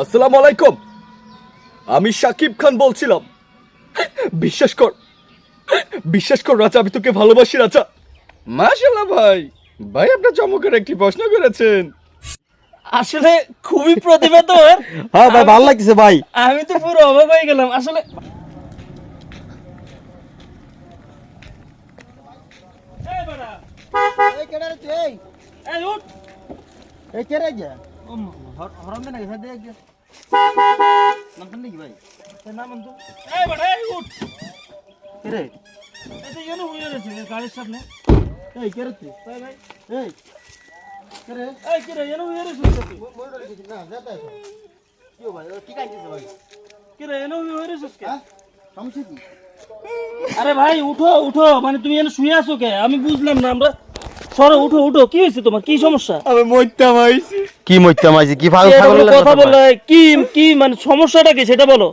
আসসালামু আলাইকুম। আমি সাকিব খান বলছিলাম। বিশ্বাস কর বিশ্বাস কর রাজা আমি তোকে ভালোবাসি রাজা। মাশাল্লাহ ভাই ভাই আপনার চমকের একটি প্রশ্ন করেছেন। আসলে খুবই প্রতিভা তো হ্যাঁ ভাই ভালো লাগতেছে ভাই। আমি তো পুরো অবাক হয়ে গেলাম আসলে এই বেটা, এই রে এই এই উঠ। এই কে রে যা হরম দে না গেছে দেখ যা নাম নাকি ভাই নাম বন্ধু? এই বেটা, এই উঠ। রে তো এখানে হয়ে রয়েছে, এই গাড়ির সামনে। এই কে রে তুই এই ভাই, এই কে রে এই কি রে, এখানে হয়ে রয়েছিস তুই? মই ডরে গেছি না যাতা তো কি ভাই কি কাইতেছে ভাই কি রে, এখানে হয়ে রয়েছিস কে? হ্যাঁ সমস্যা কি আরে ভাই উঠো উঠো মানে তুমি এখানে শুয়ে আছো কে আমি বুঝলাম না আমরা সরো উঠো উঠো কি হয়েছে তোমার? কি সমস্যা? আমি আইছি কি আইছি কি ছাগলের কথা বলে কি কি মানে সমস্যাটা কি সেটা বলো।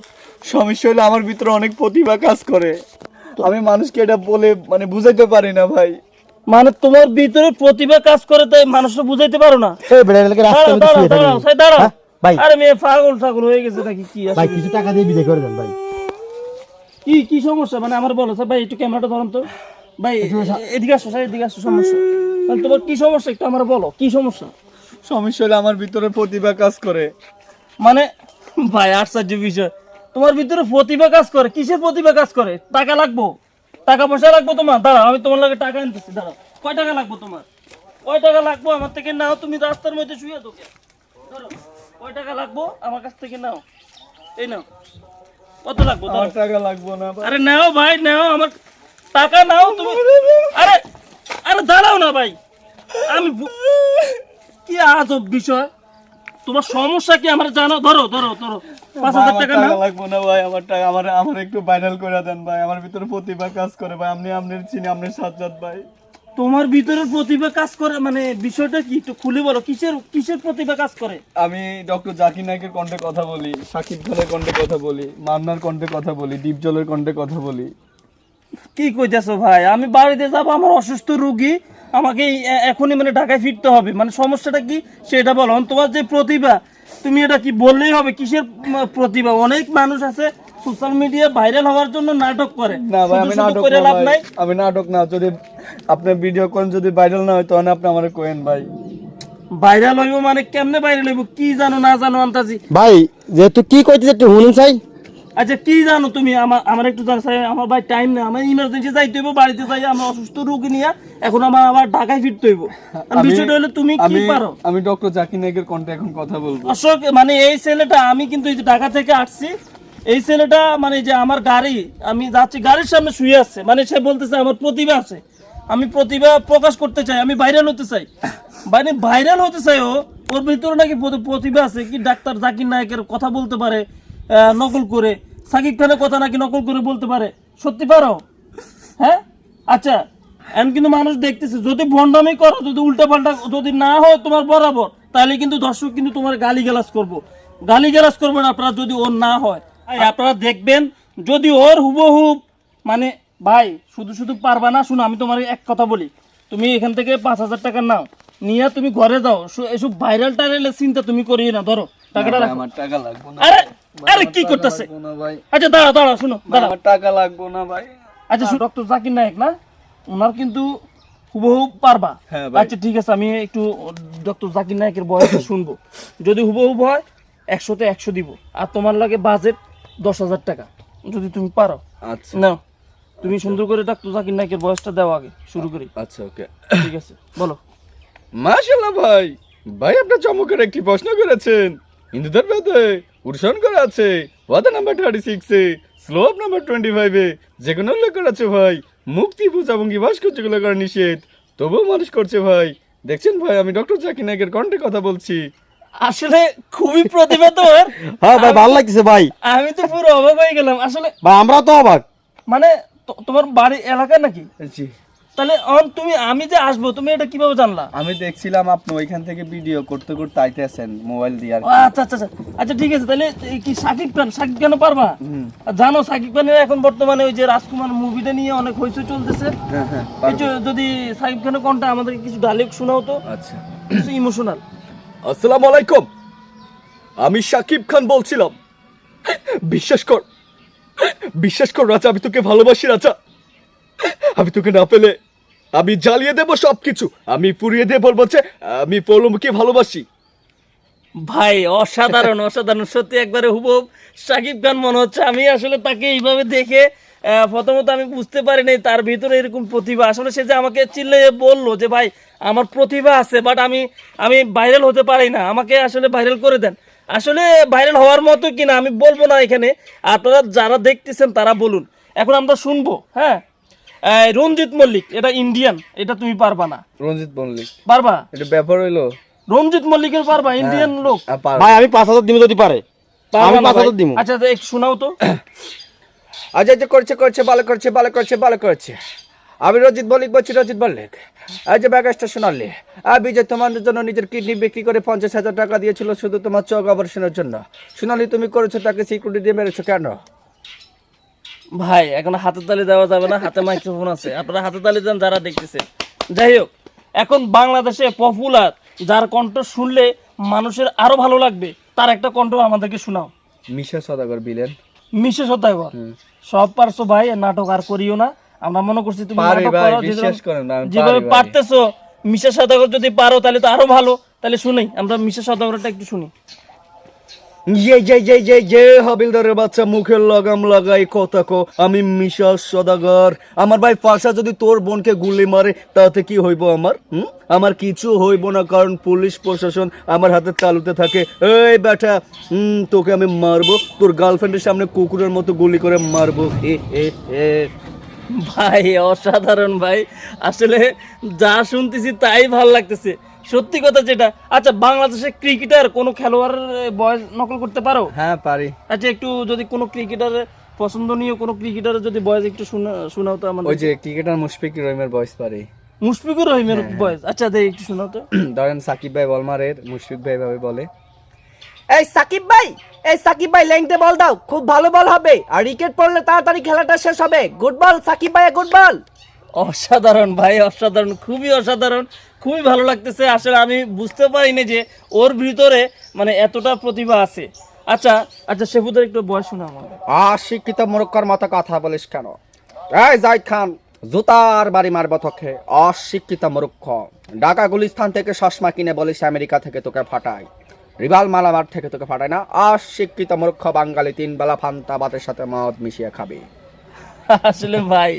সমস্যা হলো আমার ভিতরে অনেক প্রতিভা কাজ করে। আমি মানুষকে এটা বলে মানে বুঝাইতে পারি না ভাই। মানে তোমার ভিতরে প্রতিভা কাজ করে তাই মানুষটা বুঝাইতে পারো না। এই বেড়া এলাকে রাস্তা দাঁড়াও দাঁড়াও হ্যাঁ? ভাই। আরে মেয়ে পাগল ছাগল হয়ে গেছে নাকি কি ভাই কিছু টাকা দিয়ে বিদায় করে দেন ভাই। কি কি সমস্যা? মানে আমার বলো ভাই একটু ক্যামেরাটা ধরুন তো। ভাই এদিকে আসো স্যার এদিকে আসো সমস্যা। তোমার কি সমস্যা? একটু আমার বলো কি সমস্যা? সমস্যা হলো আমার ভিতরে প্রতিভা কাজ করে। মানে ভাই আশ্চর্য বিষয়। তোমার ভিতরে প্রতিভা কাজ করে? কিসের প্রতিভা কাজ করে? টাকা লাগবো? টাকা পয়সা লাগবো তোমার? দাঁড়াও আমি তোমার লাগে টাকা আনতেছি দাঁড়াও। কয় টাকা লাগবো তোমার? কয় টাকা লাগবো আমার থেকে? নাও তুমি রাস্তার মধ্যে শুয়ে তোকে ধরো কয় টাকা লাগবো আমার কাছ থেকে? নাও। এই নাও। কত লাগবো। টাকা লাগবো না আরে নাও ভাই নাও আমার টাকা নাও তুমি। আরে আরে দাঁড়াও না ভাই। আমি কি আজব বিষয়। তোমার সমস্যা কি আমার জানো? ধরো ধরো ধরো। পাঁচ হাজার টাকা টাকা লাগবো না ভাই আমার টাকা আমার আমার একটু ভাইরাল করে দেন ভাই। আমার ভিতরে প্রতিভা কাজ করে ভাই। আপনি আপনার চিনি আপনার সাজ্জাদ ভাই। তোমার ভিতরে প্রতিভা কাজ করে মানে বিষয়টা কি একটু খুলে বলো। কিসের কিসের প্রতিভা কাজ করে? আমি ডক্টর জাকির নায়কের কণ্ঠে কথা বলি সাকিব খানের কণ্ঠে কথা বলি মান্নার কণ্ঠে কথা বলি ডিপজলের কণ্ঠে কথা বলি। কি কইতেছো ভাই? আমি বাড়িতে যাব আমার অসুস্থ রুগী আমাকে এখনই মানে ঢাকায় ফিরতে হবে। মানে সমস্যাটা কি? সেটা বলো। তোমার যে প্রতিভা তুমি এটা কি বললেই হবে? কিসের প্রতিভা? অনেক মানুষ আছে সোশ্যাল মিডিয়া ভাইরাল হওয়ার জন্য নাটক করে। না ভাই আমি নাটক করে লাভ নাই। আমি নাটক না। যদি আপনার ভিডিও করেন যদি ভাইরাল না হয় তখন আপনি আমার কোয়েন ভাই। ভাইরাল হইব মানে কেমনে ভাইরাল হইব? কি জানো না জানো আন্তাজি? ভাই যেহেতু কি কইতেছে একটু শুনুন চাই। আচ্ছা কি জানো তুমি? আমার আমার একটু আমার ভাই টাইম নেই। আমার ইমার্জেন্সি যাইতে হইব বাড়িতে যাই আমার অসুস্থ রোগী নিয়ে এখন আমার আবার ঢাকায় ফিরতে হইব। বিষয়টা হলো তুমি কি পারো? আমি ডক্টর জাকির নায়কের কণ্ঠে এখন কথা বলব। অশোক মানে এই ছেলেটা আমি কিন্তু এই যে ঢাকা থেকে আসছি এই ছেলেটা মানে যে আমার গাড়ি আমি যাচ্ছি গাড়ির সামনে শুয়ে আছে। মানে সে বলতেছে আমার প্রতিভা আছে। আমি প্রতিভা প্রকাশ করতে চাই আমি ভাইরাল হতে চাই। মানে ভাইরাল হতে চাই ও ওর ভিতরে নাকি প্রতিভা আছে কি? ডাক্তার জাকির নায়কের কথা বলতে পারে নকল করে। সাকিব খানের কথা নাকি নকল করে বলতে পারে? সত্যি পারো? হ্যাঁ? আচ্ছা এখন কিন্তু মানুষ দেখতেছে, যদি ভণ্ডামি করো, যদি উল্টা পাল্টা যদি না হয় তোমার বরাবর, তাহলে কিন্তু দর্শক কিন্তু তোমার গালি গালাজ করব। গালি গালাজ করবেন আপনারা যদি ওর না হয়। আপনারা দেখবেন, যদি ওর হুবহু মানে ভাই, শুধু শুধু পারবা না, শুনো, আমি তোমার এক কথা বলি। তুমি এখান থেকে পাঁচ হাজার টাকা নাও। নিয়ে তুমি ঘরে যাও। এসব ভাইরাল টাইরালের চিন্তা তুমি করিয়ে না ধরো। টাকাটা রাখো। আমার টাকা লাগবো না আরে আরে কি করতেছে? আচ্ছা দাঁড়া দাঁড়া শুনো দাঁড়া। আমার টাকা লাগবো না ভাই। আচ্ছা ডক্টর জাকির নায়ক না? ওনার কিন্তু হুবহু পারবা। হ্যাঁ আচ্ছা ঠিক আছে আমি একটু ডক্টর জাকির নায়কের বয়সটা শুনব। যদি হুবহু হয় একশোতে একশো দিব। আর তোমার লাগে বাজেট দশ হাজার টাকা। যদি তুমি পারো। আচ্ছা। না তুমি সুন্দর করে ডাক্তার জাকির নায়কের বয়সটা দেওয়া আগে শুরু করি। আচ্ছা ওকে। ঠিক আছে বলো। মাশাল্লাহ ভাই। ভাই আপনার চমকের একটি প্রশ্ন করেছেন। হিন্দুদের বেদে উৎসন করা আছে। ওয়াদা নাম্বার থার্টি সিক্সে স্লোপ নাম্বার টোয়েন্টি ফাইভে যে কোনো উল্লেখ করা আছে ভাই। মুক্তি পূজা এবং ভাস্কর্যগুলো করা নিষেধ। তবুও মানুষ করছে ভাই। দেখছেন ভাই আমি ডক্টর জাকির নায়কের কণ্ঠে কথা বলছি। আসলে খুবই প্রতিভা তো ওর। হ্যাঁ ভাই ভালো লাগতেছে ভাই। আমি তো পুরো অবাক হয়ে গেলাম। আসলে ভাই আমরাও তো অবাক। মানে তোমার বাড়ি এলাকা নাকি? জি। তাহলে অন তুমি আমি যে আসব তুমি এটা কীভাবে জানলা? আমি দেখছিলাম আপনি ওইখান থেকে ভিডিও করতে করতে আইতেছেন মোবাইল দিয়ে আর আচ্ছা আচ্ছা আচ্ছা। আচ্ছা ঠিক আছে তাহলে এই কি সাকিব খান? সাকিব খানও পারবা? আর জানো সাকিব খানের এখন বর্তমানে ওই যে রাজকুমার মুভিটা নিয়ে অনেক হইচই চলতেছে। হ্যাঁ হ্যাঁ কিছু যদি সাকিব খানের কোনটা আমাদেরকে কিছু ডায়লগ শোনাও তো আচ্ছা। কিছু ইমোশনাল আসসালামু আলাইকুম। আমি সাকিব খান বলছিলাম। বিশ্বাস কর বিশ্বাস কর রাজা আমি তোকে ভালোবাসি রাজা। আমি তোকে না পেলে আমি জ্বালিয়ে দেবো সব কিছু আমি পুড়িয়ে দিয়ে বলব যে, আমি পৌলমকে ভালোবাসি। ভাই, অসাধারণ অসাধারণ। সত্যি একবারে হুবহুব সাকিব খান মনে হচ্ছে আমি আসলে তাকে এইভাবে দেখে প্রথমত আমি বুঝতে পারি পারিনি তার ভিতরে এরকম প্রতিভা। আসলে সে যে আমাকে চিল্লে বলল যে, ভাই, আমার প্রতিভা আছে বাট আমি আমি ভাইরাল হতে পারি না। আমাকে আসলে ভাইরাল করে দেন। আসলে ভাইরাল হওয়ার মতো কিনা আমি বলব না এখানে। আপনারা যারা দেখতেছেন তারা বলুন। এখন আমরা শুনব হ্যাঁ? রঞ্জিত মল্লিক এটা ইন্ডিয়ান এটা তুমি পারবা না। রঞ্জিত মল্লিক। পারবা? এটা ব্যাপার হইল। রঞ্জিত মল্লিকের পারবা ইন্ডিয়ান লোক। ভাই আমি পাঁচ হাজার দিব যদি পারে। আমি পাঁচ? হাজার দিব আচ্ছা তো একটু শোনাও তো। আজ যে করছে করছে ভালো করছে ভালো করছে ভালো করছে। আমি রজিত বলিক বলছি রজিত বল্লিক আজ যে ব্যাগাসটা শোনালি আর বিজয় তোমার জন্য নিজের কিডনি বিক্রি করে পঞ্চাশ হাজার টাকা দিয়েছিল শুধু তোমার চোখ অপারেশনের জন্য। শোনালি তুমি করেছ তাকে সিকিউরিটি দিয়ে মেরেছো কেন? ভাই এখন হাতে তালি দেওয়া যাবে না হাতে মাইক্রোফোন আছে। আপনারা হাতে তালি দেন যারা দেখতেছে। যাই হোক এখন বাংলাদেশে পপুলার যার কণ্ঠ শুনলে মানুষের আরও ভালো লাগবে তার একটা কণ্ঠ আমাদেরকে শোনাও। মিশা সদাগর বিলেন মিশে সত্যাগর সব পারছ ভাই নাটক আর করিও না। আমরা মনে করছি তুমি নাটক করো, যেভাবে পারতেছো মিশা সদাগর যদি পারো তাহলে তো আরও ভালো। তাহলে শুনি আমরা মিশা সত্যাগরটা একটু শুনি। বাচ্চা লাগাম লাগাই কথা আমি সদাগর। আমার ভাই যদি তোর বোনকে গুলি মারে, তাতে কি আমার? কিছু হইব না, কারণ পুলিশ প্রশাসন আমার হাতে চালুতে থাকে। এই বেটা, হুম, তোকে আমি মারবো। তোর গার্লফ্রেন্ডের সামনে কুকুরের মতো গুলি করে মারবো। এ এ ভাই, অসাধারণ ভাই। আসলে যা শুনতেছি তাই ভালো লাগতেছে। সত্যি কথা যেটা। আচ্ছা বাংলাদেশের ক্রিকেটার কোনো খেলোয়াড়ের বয়স নকল করতে পারো? হ্যাঁ পারি। আচ্ছা একটু যদি কোনো ক্রিকেটারের পছন্দনীয় কোনো ক্রিকেটারের যদি বয়স একটু শোনাও তো আমাদের। ওই যে ক্রিকেটার মুশফিক রহিমের বয়স পারি। মুশফিকুর রহিমের বয়স? আচ্ছা দেখ একটু শোনাও তো। ধরেন সাকিব ভাই বলমারের মুশফিক ভাই ভাবে বলে। এই সাকিব ভাই এই সাকিব ভাই লেংতে বল দাও খুব ভালো বল হবে। আর উইকেট পড়লে তাড়াতাড়ি খেলাটা শেষ হবে। গুড বল সাকিব ভাই গুড বল। অসাধারণ, ভাই, অসাধারণ, খুবই অসাধারণ, খুবই ভালো লাগতেছে। আসলে আমি বুঝতে পারিনি যে ওর ভিতরে মানে এতটা প্রতিভা আছে। আচ্ছা আচ্ছা শেফুদের একটু বয়স শোনা আমাকে অশিক্ষিত মরক্কর মতো কথা বলিস কেন? এই জাহিদ খান, জুতার বাড়ি মারব তোকে, অশিক্ষিত মূর্খ। ঢাকা গুলিস্থান থেকে চশমা কিনে বলিস আমেরিকা থেকে তোকে ফাটাই। রিভাল মালামার থেকে তোকে ফাটাই না, অশিক্ষিত মূর্খ বাঙালি তিন বেলা ফান্তা বাতের সাথে মদ মিশিয়ে খাবি। আসলে ভাই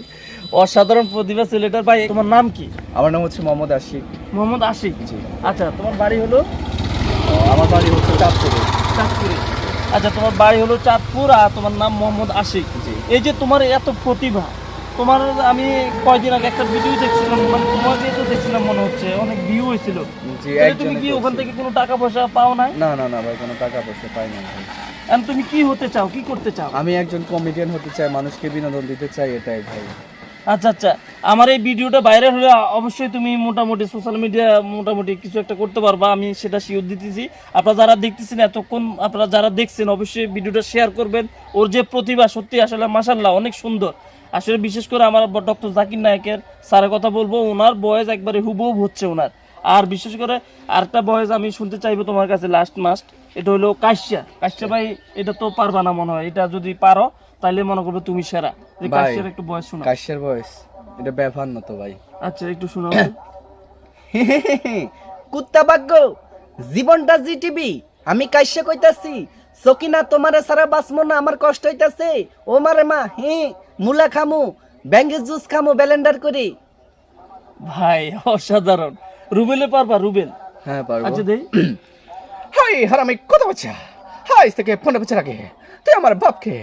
অসাধারণ প্রতিভা ছেলেটার। ভাই তোমার নাম কি? আমার নাম হচ্ছে মোহাম্মদ আশিক। মোহাম্মদ আশিক? আচ্ছা তোমার বাড়ি হলো? আমার বাড়ি হচ্ছে চাঁদপুরে। চাঁদপুরে। আচ্ছা তোমার বাড়ি হলো চাঁদপুর আর তোমার নাম মোহাম্মদ আশিক। এই যে তোমার এত প্রতিভা তোমার আমি কয়দিন আগে একটা ভিডিও দেখছিলাম মানে তোমাকে তো দেখছিলাম মনে হচ্ছে অনেক ভিউ হয়েছিল। জি তুমি কি ওখান থেকে কোনো টাকা পয়সা পাও নাই? না না না ভাই কোনো টাকা পয়সা পাই না ভাই এখন তুমি কি হতে চাও? কি করতে চাও? আমি একজন কমেডিয়ান হতে চাই মানুষকে বিনোদন দিতে চাই এটাই ভাই। আচ্ছা আচ্ছা। আমার এই ভিডিওটা ভাইরাল হলে অবশ্যই তুমি মোটামুটি সোশ্যাল মিডিয়া মোটামুটি কিছু একটা করতে পারবা আমি সেটা শিওর দিতেছি। আপনারা যারা দেখতেছেন এতক্ষণ আপনারা যারা দেখছেন অবশ্যই ভিডিওটা শেয়ার করবেন। ওর যে প্রতিভা সত্যি আসলে মাসাল্লাহ অনেক সুন্দর। আসলে বিশেষ করে আমার ডক্টর জাকির নায়কের স্যারের কথা বলব ওনার বয়স একবারে হুবহুব হচ্ছে ওনার। আর বিশেষ করে আরেকটা বয়স আমি শুনতে চাইব তোমার কাছে লাস্ট মাস্ট এটা হলো কাশ্যা। কাশ্যা ভাই এটা তো পারবা না মনে হয়। এটা যদি পারো তাহলে মনে করবে তুমি সেরা। যে কাশ্যার একটু বয়স শোনা। কাশ্যের বয়স এটা ব্যাপার না তো ভাই। আচ্ছা একটু শোনাও কুত্তা ভাগ্য জীবনটা জিটিবি আমি কাইসে কইতাছি সকিনা তোমারে সারা বাসমো না আমার কষ্ট হইতাছে। ও মারে মা হে মুলা খামু ব্যাঙ্গের জুস খামু ব্যালেন্ডার করি। ভাই অসাধারণ। রুবেলে পারবা রুবেল? হ্যাঁ পারব। আচ্ছা দেই। হাই হারামি কত বাচ্চা হাই থেকে পনেরো বছর আগে তুই আমার বাপকে।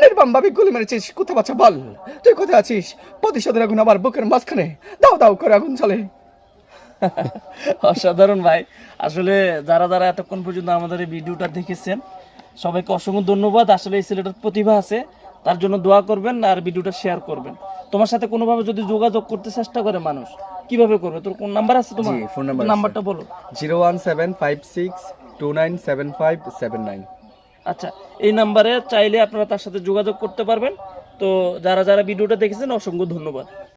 নির্বাম ভাবে গুলি মেরেছিস কোথা বাচ্চা বল। তুই কোথায় আছিস? প্রতিশোধের আগুন আমার বুকের মাঝখানে। দাও দাও করে আগুন চলে অসাধারণ ভাই। আসলে যারা যারা এতক্ষণ পর্যন্ত আমাদের এই ভিডিওটা দেখেছেন সবাইকে অসংখ্য ধন্যবাদ। আসলে এই ছেলেটার প্রতিভা আছে তার জন্য দোয়া করবেন আর ভিডিওটা শেয়ার করবেন। তোমার সাথে কোনোভাবে যদি যোগাযোগ করতে চেষ্টা করে মানুষ কীভাবে করবে? তোর কোন নাম্বার আছে তোমার? phone নাম্বারটা বলো। Zero one seven five six two nine seven five seven nine আচ্ছা এই নাম্বারে চাইলে আপনারা তার সাথে যোগাযোগ করতে পারবেন। তো যারা যারা ভিডিওটা দেখেছেন, অসংখ্য ধন্যবাদ।